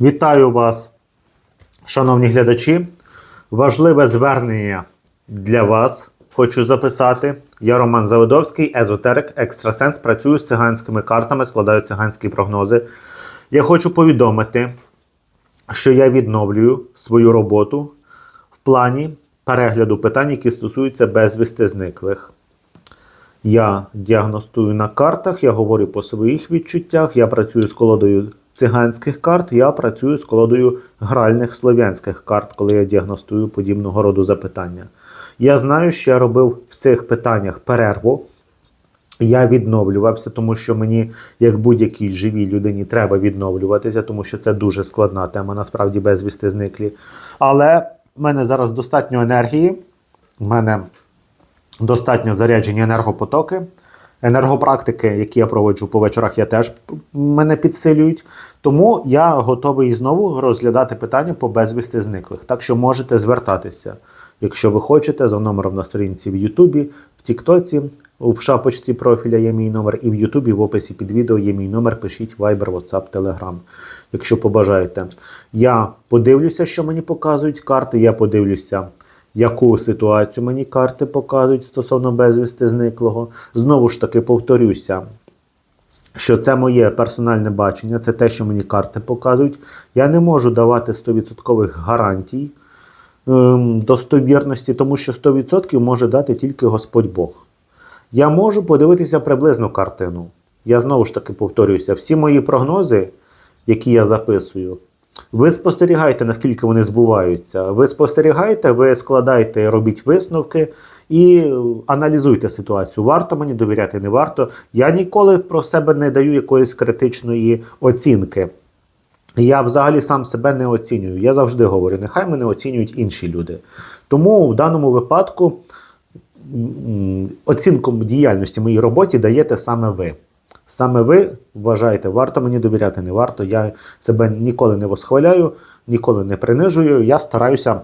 Вітаю вас, шановні глядачі. Важливе звернення для вас хочу записати. Я Роман Заводовський, езотерик, екстрасенс. Працюю з циганськими картами, складаю циганські прогнози. Я хочу повідомити, що я відновлюю свою роботу в плані перегляду питань, які стосуються безвісти зниклих. Я діагностую на картах, я говорю по своїх відчуттях, я працюю з колодою циганських карт, я працюю з колодою гральних слов'янських карт, коли я діагностую подібного роду запитання. Я знаю, що я робив в цих питаннях перерву. Я відновлювався, тому що мені, як будь-якій живій людині, треба відновлюватися, тому що це дуже складна тема, насправді безвісти зниклі. Але в мене зараз достатньо енергії, в мене достатньо заряджені енергопотоки. Енергопрактики, які я проводжу по вечорах, я теж мене підсилюють. Тому я готовий знову розглядати питання по безвісти зниклих. Так що можете звертатися, якщо ви хочете, за номером на сторінці в Ютубі, в Тіктоці, в шапочці профіля є мій номер, і в Ютубі в описі під відео є мій номер. Пишіть Viber, WhatsApp, Telegram, якщо побажаєте. Я подивлюся, що мені показують карти. Я подивлюся яку ситуацію мені карти показують стосовно безвісти зниклого. Знову ж таки, повторюся, що це моє персональне бачення, це те, що мені карти показують. Я не можу давати 100% гарантій ем, достовірності, тому що 100% може дати тільки Господь Бог. Я можу подивитися приблизну картину. Я знову ж таки повторююся, всі мої прогнози, які я записую, ви спостерігайте, наскільки вони збуваються. Ви спостерігайте, ви складайте, робіть висновки і аналізуйте ситуацію. Варто мені довіряти, не варто. Я ніколи про себе не даю якоїсь критичної оцінки. Я взагалі сам себе не оцінюю. Я завжди говорю, нехай мене оцінюють інші люди. Тому в даному випадку оцінку діяльності моїй роботі даєте саме ви. Саме ви вважаєте, варто мені довіряти, не варто. Я себе ніколи не восхваляю, ніколи не принижую. Я стараюся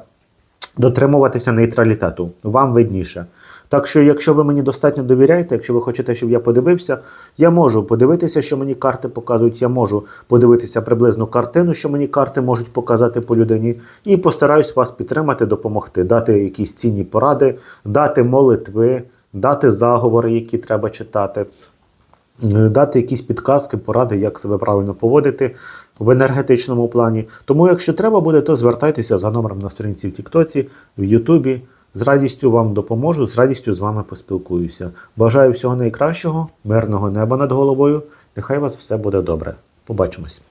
дотримуватися нейтралітету. Вам видніше. Так що, якщо ви мені достатньо довіряєте, якщо ви хочете, щоб я подивився, я можу подивитися, що мені карти показують. Я можу подивитися приблизну картину, що мені карти можуть показати по людині, і постараюсь вас підтримати, допомогти, дати якісь цінні поради, дати молитви, дати заговори, які треба читати. Е, дати якісь підказки, поради, як себе правильно поводити в енергетичному плані. Тому, якщо треба буде, то звертайтеся за номером на сторінці в Тіктоці, в Ютубі. З радістю вам допоможу, з радістю з вами поспілкуюся. Бажаю всього найкращого, мирного неба над головою. Нехай вас все буде добре. Побачимось.